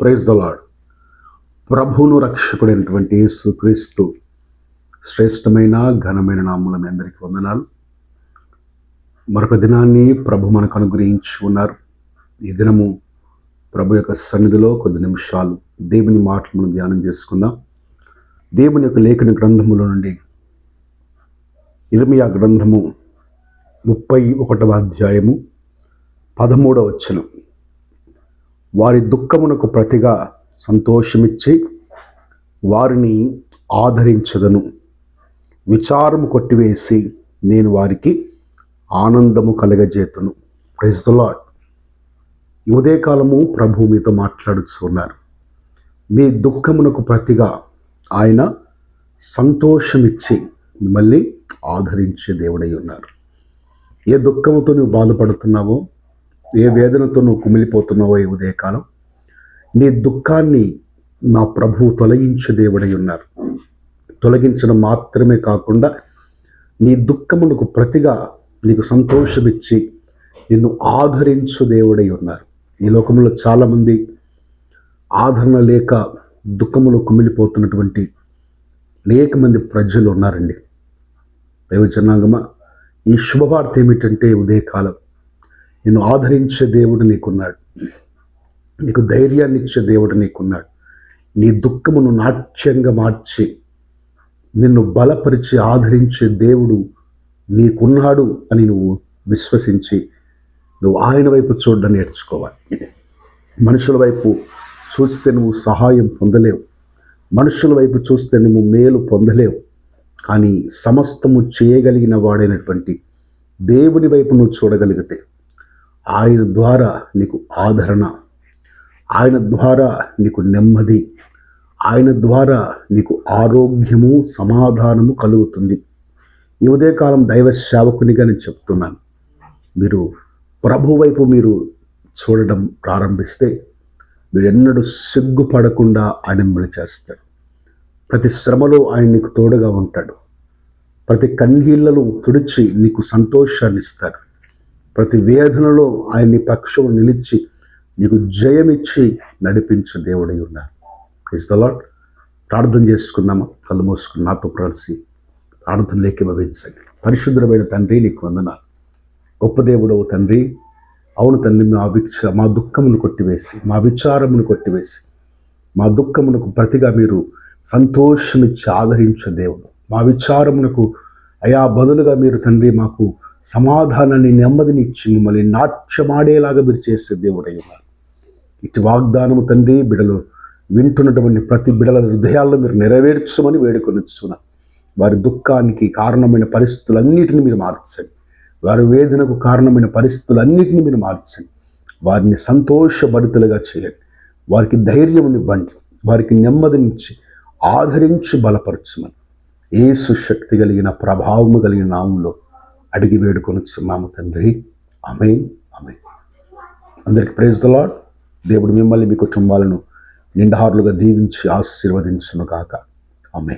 Praise the Lord ప్రభువును రక్షకుడైనటువంటి యేసుక్రీస్తు శ్రేష్టమైన ఘనమైన నామముల మీ అందరికీ వందనాలు. మరొక దినాన్ని ప్రభు మనకు అనుగ్రహించి ఉన్నారు. ఈ దినము ప్రభు యొక్క సన్నిధిలో కొద్ది నిమిషాలు దేవుని మాటలు మనం ధ్యానం చేసుకుందాం. దేవుని యొక్క లేఖన గ్రంథములో నుండి ఇర్మియా గ్రంథము ముప్పై ఒకటవ అధ్యాయము పదమూడవ వచనం. వారి దుఃఖమునకు ప్రతిగా సంతోషమిచ్చి వారిని ఆదరించదను. విచారము కొట్టివేసి నేను వారికి ఆనందము కలగజేతను. ప్రైజ్ ద లాడ్ ఉదయకాలము ప్రభు మీతో మాట్లాడుతున్నారు మీ దుఃఖమునకు ప్రతిగా ఆయన సంతోషమిచ్చి మిమ్మల్ని ఆదరించే దేవుడై ఉన్నారు. ఏ దుఃఖముతో నువ్వు బాధపడుతున్నావో ఏ వేదనతో నువ్వు కుమిలిపోతున్నావో ఈ ఉదయకాలం? నీ దుఃఖాన్ని నా ప్రభువు తొలగించు దేవుడై ఉన్నారు. తొలగించడం మాత్రమే కాకుండా నీ దుఃఖమునకు ప్రతిగా నీకు సంతోషమిచ్చి నిన్ను ఆదరించు దేవుడై ఉన్నారు. ఈ లోకంలో చాలామంది ఆదరణ లేక దుఃఖములో కుమిలిపోతున్నటువంటి అనేక మంది ప్రజలు ఉన్నారండి. దైవ జనాంగమా ఈ శుభవార్త ఏమిటంటే ఉదయకాలం. నిన్ను ఆదరించే దేవుడు నీకున్నాడు. నీకు ధైర్యాన్ని ఇచ్చే దేవుడు నీకున్నాడు. నీ దుఃఖమును నాట్యంగా మార్చి నిన్ను బలపరిచి ఆదరించే దేవుడు నీకున్నాడు అని నువ్వు విశ్వసించి నువ్వు ఆయన వైపు చూడడం నేర్చుకోవాలి. మనుషుల వైపు చూస్తే నువ్వు సహాయం పొందలేవు. మనుషుల వైపు చూస్తే నువ్వు మేలు పొందలేవు. కానీ సమస్తము చేయగలిగిన వాడైనటువంటి దేవుని వైపు నువ్వు చూడగలిగితే ఆయన ద్వారా నీకు ఆదరణ. ఆయన ద్వారా నీకు నెమ్మది. ఆయన ద్వారా నీకు ఆరోగ్యము సమాధానము కలుగుతుంది. ఈ ఉదయకాలం దైవ సేవకునిగా నేను చెప్తున్నాను. మీరు ప్రభు వైపు మీరు చూడడం ప్రారంభిస్తే మీరు ఎన్నడూ సిగ్గుపడకుండా ఆయన మిమ్మల్ని చేస్తాడు. ప్రతి శ్రమలో ఆయన నీకు తోడుగా ఉంటాడు. ప్రతి కన్నీళ్ళను తుడిచి నీకు సంతోషాన్ని ఇస్తాడు. ప్రతి వేదనలో ఆయన్ని పక్షం నిలిచి నీకు జయమిచ్చి నడిపించే దేవుడై ఉన్నారు. ఇస్ ద లాట్ ప్రార్థన చేసుకుందామా? కళ్ళు మూసుకుని నాతో కలిసి ప్రార్థనలోకి భవించండి పరిశుద్ధమైన తండ్రి నీకు వందనాలు. గొప్ప దేవుడవు తండ్రి అవును తండ్రి మా విక్ష మా దుఃఖమును కొట్టివేసి మా విచారమును కొట్టివేసి మా దుఃఖమునకు ప్రతిగా మీరు సంతోషమిచ్చి ఆదరించే దేవుడు. మా విచారమునకు అయా బదులుగా మీరు తండ్రి మాకు సమాధానాన్ని నెమ్మదిని ఇచ్చి మిమ్మల్ని నాట్యమాడేలాగా మీరు చేసే దేవుడై ఇటు వాగ్దానము తండ్రి బిడలు వింటున్నటువంటి ప్రతి బిడల హృదయాల్లో మీరు నెరవేర్చమని వేడుకొనిచ్చున్నా వారి దుఃఖానికి కారణమైన పరిస్థితులన్నిటిని మీరు మార్చండి. వారి వేదనకు కారణమైన పరిస్థితులన్నిటిని మీరు మార్చండి. వారిని సంతోషభరితులుగా చేయండి. వారికి ధైర్యమునివ్వండి వారికి నెమ్మదినిచ్చి ఆదరించి బలపరచమని. ఏ సుశక్తి కలిగిన ప్రభావము కలిగిన నామంలో అడిగి వేడుకొనిచున్నాము తండ్రి. అమే అమే అందరికి ప్రేజ్ ద లాడ్ దేవుడు మిమ్మల్ని మీ కుటుంబాలను నిండహారులుగా దీవించి ఆశీర్వదించును కాక అమే